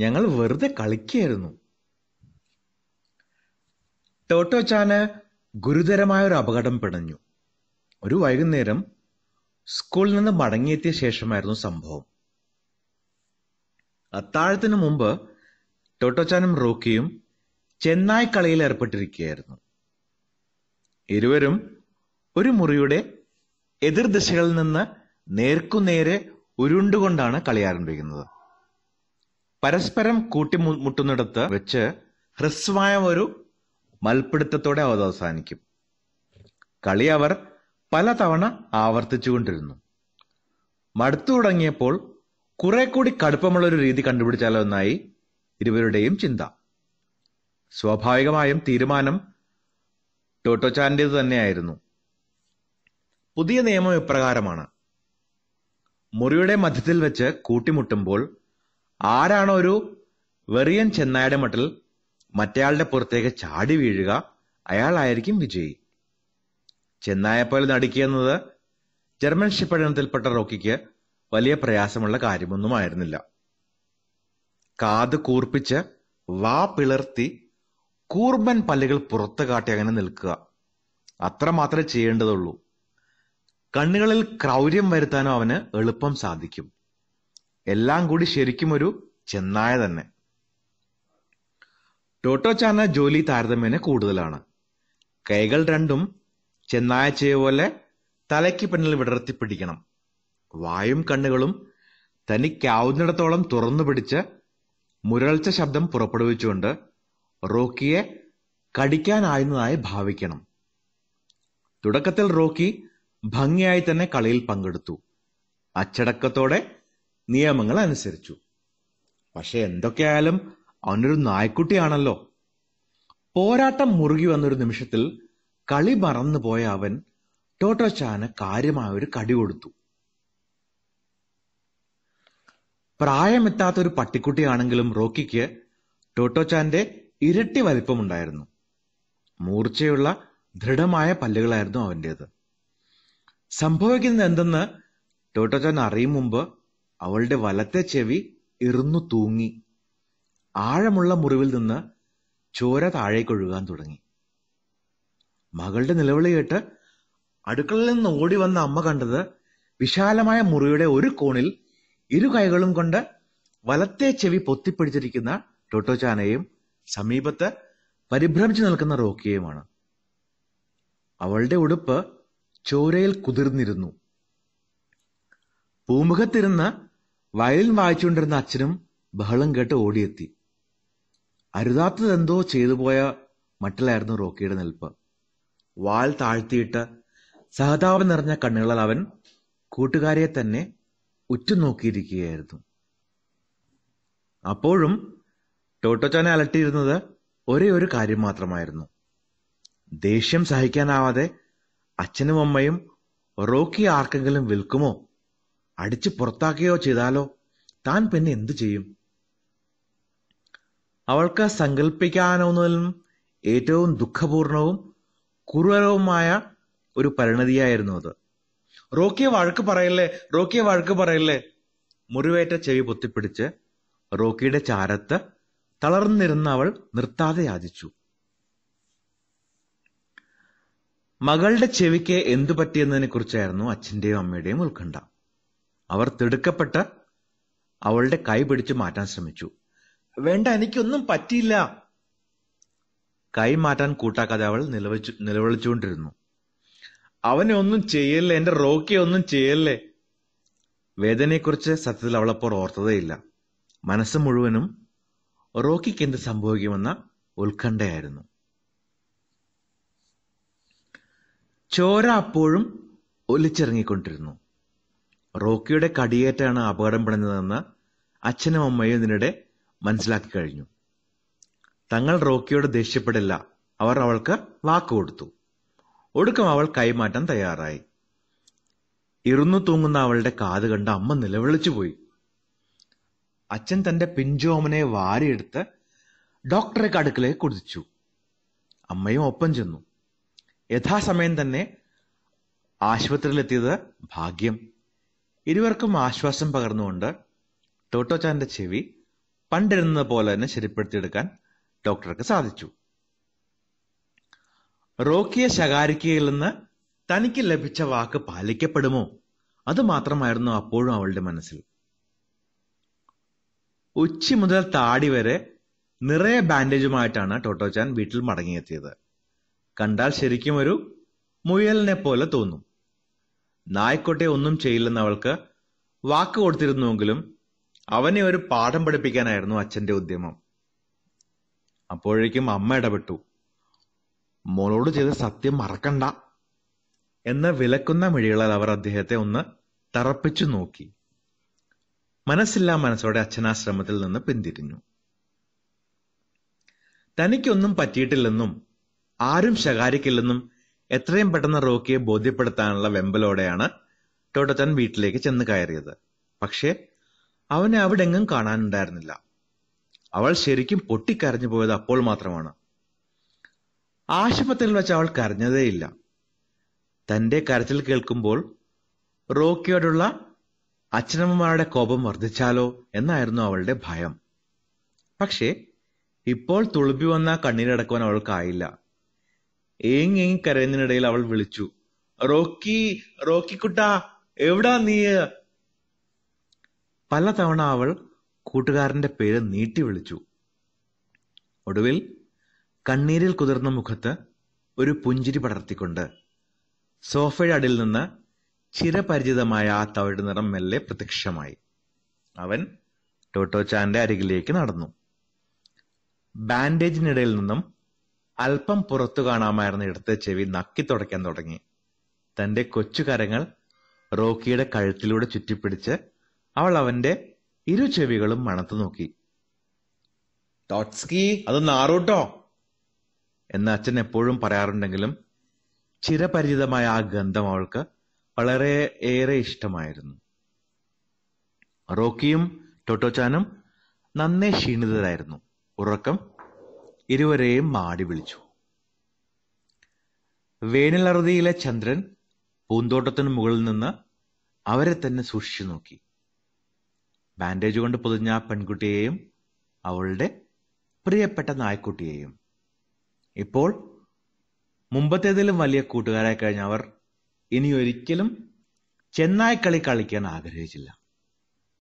ഞങ്ങൾ വെറുതെ കളിക്കുകയായിരുന്നു ടോട്ടോച്ചാന് ഗുരുതരമായ ഒരു അപകടം പിണഞ്ഞു ഒരു വൈകുന്നേരം സ്കൂളിൽ നിന്ന് മടങ്ങിയെത്തിയ ശേഷമായിരുന്നു സംഭവം. അത്താഴത്തിനു മുമ്പ് ടോട്ടോച്ചാനും റോക്കിയും ചെന്നായ് കളിയിൽ ഏർപ്പെട്ടിരിക്കുകയായിരുന്നു. ഇരുവരും ഒരു മുറിയുടെ എതിർദിശകളിൽ നിന്ന് നേർക്കുനേരെ ഉരുണ്ടുകൊണ്ടാണ് കളി ആരംഭിക്കുന്നത്. പരസ്പരം കൂട്ടിമുട്ടുന്നിടത്ത് വെച്ച് ഹ്രസ്വമായ ഒരു മൽപ്പിടുത്തത്തോടെ അത് അവസാനിക്കും. കളി അവർ പലതവണ ആവർത്തിച്ചുകൊണ്ടിരുന്നു. മടുത്തു തുടങ്ങിയപ്പോൾ കുറെ കൂടി കടുപ്പമുള്ള ഒരു രീതി കണ്ടുപിടിച്ചാലോ എന്നായി ഇരുവരുടെയും ചിന്ത. സ്വാഭാവികമായും തീരുമാനം ടോട്ടോചാന്റേത് തന്നെയായിരുന്നു. പുതിയ നിയമം ഇപ്രകാരമാണ്. മുറിയുടെ മധ്യത്തിൽ വെച്ച് കൂട്ടിമുട്ടുമ്പോൾ ആരാണോ ഒരു വെറിയൻ ചെന്നായുടെ മട്ടിൽ മറ്റേയാളുടെ പുറത്തേക്ക് ചാടി വീഴുക അയാളായിരിക്കും വിജയി. ചെന്നായെപ്പോലെ നടുക്കിയെന്നത് ജർമ്മൻ ഷിപ്പഴനത്തിൽപ്പെട്ട റോക്കിക്ക് വലിയ പ്രയാസമുള്ള കാര്യമൊന്നുമായിരുന്നില്ല. കാത് കൂർപ്പിച്ച് വാ പിളർത്തി കൂർബൻ പല്ലുകൾ പുറത്തു കാട്ടി അങ്ങനെ നിൽക്കുക. അത്ര മാത്രമേ ചെയ്യേണ്ടതുള്ളൂ. കണ്ണുകളിൽ ക്രൗര്യം വരുത്താനോ അവന് എളുപ്പം സാധിക്കും. എല്ലാം കൂടി ശരിക്കും ഒരു ചെന്നായ തന്നെ. ടോട്ടോ ചാന ജോലി താരതമ്യേന കൂടുതലാണ്. കൈകൾ രണ്ടും ചെന്നായ ചെയ്യ പോലെ തലയ്ക്ക് പിന്നിൽ വിടർത്തി പിടിക്കണം. വായും കണ്ണുകളും തനിക്കാവുന്നിടത്തോളം തുറന്നു പിടിച്ച് മുരൾച്ച ശബ്ദം പുറപ്പെടുവിച്ചുകൊണ്ട് റോക്കിയെ കടിക്കാനായുന്നതായി ഭാവിക്കണം. തുടക്കത്തിൽ റോക്കി ഭംഗിയായി തന്നെ കളിയിൽ പങ്കെടുത്തു. അച്ചടക്കത്തോടെ നിയമങ്ങൾ അനുസരിച്ചു പക്ഷെ എന്തൊക്കെയായാലും അവനൊരു നായ്ക്കുട്ടിയാണല്ലോ. പോരാട്ടം മുറുകി വന്നൊരു നിമിഷത്തിൽ കളി മറന്നു പോയ അവൻ ടോട്ടോച്ചാന് കാര്യമായ ഒരു കടി കൊടുത്തു. പ്രായമെത്താത്ത ഒരു പട്ടിക്കുട്ടിയാണെങ്കിലും റോക്കിക്ക് ടോട്ടോച്ചാന്റെ ഇരട്ടി വലിപ്പമുണ്ടായിരുന്നു. മൂർച്ചയുള്ള ദൃഢമായ പല്ലുകളായിരുന്നു അവന്റെത് സംഭവിക്കുന്നത് എന്തെന്ന് ടോട്ടോച്ചാൻ അറിയും മുമ്പ് അവളുടെ വലത്തെ ചെവി ഇറുന്നു തൂങ്ങി. ആഴമുള്ള മുറിവിൽ നിന്ന് ചോര താഴേക്കൊഴുകാൻ തുടങ്ങി. മകളുടെ നിലവിളി കേട്ട് അടുക്കളയിൽ നിന്ന് ഓടി വന്ന അമ്മ കണ്ടത് വിശാലമായ മുറിയുടെ ഒരു കോണിൽ ഇരു കൈകളും കൊണ്ട് വലത്തെ ചെവി പൊത്തിപ്പിടിച്ചിരിക്കുന്ന ടോട്ടോചാനയും സമീപത്ത് പരിഭ്രമിച്ചു നിൽക്കുന്ന റോക്കിയുമാണ് അവളുടെ ഉടുപ്പ് ചോരയിൽ കുതിർന്നിരുന്നു. പൂമുഖത്തിരുന്ന് വയലിൻ വായിച്ചുകൊണ്ടിരുന്ന അച്ഛനും ബഹളം കേട്ട് ഓടിയെത്തി. അരുതാത്തതെന്തോ ചെയ്തു പോയ മട്ടിലായിരുന്നു റോക്കിയുടെ നിൽപ്പ്. വാൽ താഴ്ത്തിയിട്ട് സഹതാപം നിറഞ്ഞ കണ്ണുകളാൽ അവൻ കൂട്ടുകാരെ തന്നെ ഉറ്റുനോക്കിയിരിക്കുകയായിരുന്നു. അപ്പോഴും ടോട്ടോച്ചാനെ അലട്ടിയിരുന്നത് ഒരേ ഒരു കാര്യം മാത്രമായിരുന്നു. ദേഷ്യം സഹിക്കാനാവാതെ അച്ഛനും അമ്മയും റോക്കി ആർക്കെങ്കിലും വിൽക്കുമോ? അടിച്ചു പുറത്താക്കുകയോ ചെയ്താലോ താൻ പിന്നെ എന്തു ചെയ്യും? അവൾക്ക് സങ്കല്പിക്കാനാവുന്നതിലും ഏറ്റവും ദുഃഖപൂർണവും ക്രൂരവുമായ ഒരു പരിണതിയായിരുന്നു അത്. റോക്കിയെ വഴക്ക് പറയല്ലേ റോക്കിയെ വഴക്ക് പറയല്ലേ? മുറിവേറ്റ ചെവി പൊത്തിപ്പിടിച്ച് റോക്കിയുടെ ചാരത്ത് തളർന്നിരുന്ന അവൾ നിർത്താതെ യാചിച്ചു. മകളുടെ ചെവിക്ക് എന്തു പറ്റിയെന്നതിനെ കുറിച്ചായിരുന്നു അച്ഛന്റെയും അമ്മയുടെയും ഉത്കണ്ഠ. അവർ തിടുക്കപ്പെട്ട് അവളുടെ കൈ പിടിച്ചു മാറ്റാൻ ശ്രമിച്ചു. വേണ്ട എനിക്കൊന്നും പറ്റിയില്ല. കൈ മാറ്റാൻ കൂട്ടാക്കാതെ അവൾ നിലവിച്ചു നിലവിളിച്ചുകൊണ്ടിരുന്നു. അവനെ ഒന്നും ചെയ്യല്ലേ? എന്റെ റോക്കിയെ ഒന്നും ചെയ്യല്ലേ? വേദനയെക്കുറിച്ച് സത്യത്തിൽ അവളപ്പോൾ ഓർത്തതേയില്ല. മനസ്സ് മുഴുവനും റോക്കിക്ക് എന്ത് സംഭവിക്കുമെന്ന ഉത്കണ്ഠയായിരുന്നു. ചോര അപ്പോഴും ഒലിച്ചിറങ്ങിക്കൊണ്ടിരുന്നു. റോക്കിയുടെ കടിയേറ്റാണ് അപകടം പിണഞ്ഞതെന്ന് അച്ഛനും അമ്മയും ഇതിനിടെ മനസ്സിലാക്കി കഴിഞ്ഞു. തങ്ങൾ റോക്കിയോട് ദേഷ്യപ്പെടില്ല. അവർ അവൾക്ക് വാക്ക് കൊടുത്തു. ഒടുക്കം അവൾ കൈമാറ്റം തയ്യാറായി. ഇരുന്നു തൂങ്ങുന്ന അവളുടെ കാത് കണ്ട് അമ്മ നിലവിളിച്ചു പോയി. അച്ഛൻ തന്റെ പിഞ്ചോമനെ വാരിയെടുത്ത് ഡോക്ടറെ കടുക്കലേ കുതിച്ചു. അമ്മയും ഒപ്പം ചെന്നു. യഥാസമയം തന്നെ ആശുപത്രിയിലെത്തിയത് ഭാഗ്യം. ഇരുവർക്കും ആശ്വാസം പകർന്നുകൊണ്ട് ടോട്ടോച്ചാന്റെ ചെവി പണ്ടിരുന്നത് പോലെ തന്നെ ശരിപ്പെടുത്തിയെടുക്കാൻ ഡോക്ടർക്ക് സാധിച്ചു. റോക്കിയെ നിന്ന് തനിക്ക് ലഭിച്ച വാക്ക് പാലിക്കപ്പെടുമോ? അത് മാത്രമായിരുന്നു അപ്പോഴും അവളുടെ മനസ്സിൽ. ഉച്ചി മുതൽ താടി വരെ നിറയെ ബാൻഡേജുമായിട്ടാണ് ടോട്ടോച്ചാൻ വീട്ടിൽ മടങ്ങിയെത്തിയത്. കണ്ടാൽ ശരിക്കും ഒരു മുയലിനെ പോലെ തോന്നും. നായ്ക്കൊട്ടെ ഒന്നും ചെയ്യില്ലെന്ന് അവൾക്ക് വാക്ക് കൊടുത്തിരുന്നുവെങ്കിലും അവനെ ഒരു പാഠം പഠിപ്പിക്കാനായിരുന്നു അച്ഛന്റെ ഉദ്യമം. അപ്പോഴേക്കും അമ്മ ഇടപെട്ടു. മോളോട് ചെയ്ത സത്യം മറക്കണ്ട എന്ന വിലക്കുന്ന മിഴികളാൽ അവർ അദ്ദേഹത്തെ ഒന്ന് തറപ്പിച്ചു നോക്കി. മനസ്സില്ലാ മനസ്സോടെ അച്ഛനാശ്രമത്തിൽ നിന്ന് പിന്തിരിഞ്ഞു. തനിക്കൊന്നും പറ്റിയിട്ടില്ലെന്നും ആരും ശകാരിക്കില്ലെന്നും എത്രയും പെട്ടെന്ന് റോക്കിയെ ബോധ്യപ്പെടുത്താനുള്ള വെമ്പലോടെയാണ് ടോട്ടച്ചൻ വീട്ടിലേക്ക് ചെന്ന് കയറിയത്. പക്ഷേ അവനെ അവിടെങ്ങും കാണാനുണ്ടായിരുന്നില്ല. അവൾ ശരിക്കും പൊട്ടിക്കരഞ്ഞു പോയത് അപ്പോൾ മാത്രമാണ്. ആശുപത്രിയിൽ വെച്ച് അവൾ കരഞ്ഞതേയില്ല. തന്റെ കരച്ചിൽ കേൾക്കുമ്പോൾ റോക്കിയോടുള്ള അച്ഛനമ്മമാരുടെ കോപം വർദ്ധിച്ചാലോ എന്നായിരുന്നു അവളുടെ ഭയം. പക്ഷേ ഇപ്പോൾ തുളുമ്പി വന്ന കണ്ണീരടക്കുവാൻ അവൾക്കായില്ല. ഏങ്ങേങ്ങി കരയുന്നതിനിടയിൽ അവൾ വിളിച്ചു. റോക്കി റോക്കിക്കുട്ട എവിടാ നീ? പലതവണ അവൾ കൂട്ടുകാരന്റെ പേര് നീട്ടി വിളിച്ചു. ഒടുവിൽ കണ്ണീരിൽ കുതിർന്ന മുഖത്ത് ഒരു പുഞ്ചിരി പടർത്തിക്കൊണ്ട് സോഫയുടെ അടിൽ നിന്ന് ചിരപരിചിതമായ ആ തവിട് നിറം മെല്ലെ പ്രത്യക്ഷമായി. അവൻ ടോട്ടോച്ചാന്റെ അരികിലേക്ക് നടന്നു. ബാൻഡേജിനിടയിൽ നിന്നും അല്പം പുറത്തു കാണാമായിരുന്ന ഇടത്തെ ചെവി നക്കി തുടയ്ക്കാൻ തുടങ്ങി. തന്റെ കൊച്ചു കരങ്ങൾ റോക്കിയുടെ കഴുത്തിലൂടെ ചുറ്റിപ്പിടിച്ച് അവൾ അവന്റെ ഇരു ചെവികളും മണത്തു നോക്കി. ടോട്സ്കി അത് നാറൂട്ടോ? എന്ന് അച്ഛൻ എപ്പോഴും പറയാറുണ്ടെങ്കിലും ചിരപരിചിതമായ ആ ഗന്ധം അവൾക്ക് വളരെ ഏറെ ഇഷ്ടമായിരുന്നു. റോക്കിയും ടോട്ടോച്ചാനും നന്നേ ക്ഷീണിതരായിരുന്നു. ഉറക്കം ഇരുവരെയും മാടി വിളിച്ചു. വേനലറുതിയിലെ ചന്ദ്രൻ പൂന്തോട്ടത്തിന് മുകളിൽ നിന്ന് അവരെ തന്നെ സൂക്ഷിച്ചു നോക്കി. ബാൻഡേജ് കൊണ്ട് പൊതിഞ്ഞ പെൺകുട്ടിയെയും അവളുടെ പ്രിയപ്പെട്ട നായ്ക്കുട്ടിയെയും. ഇപ്പോൾ മുമ്പത്തേതിലും വലിയ കൂട്ടുകാരായി കഴിഞ്ഞ അവർ ഇനി ഒരിക്കലും ചെന്നായ്ക്കളി കളിക്കാൻ ആഗ്രഹിച്ചില്ല.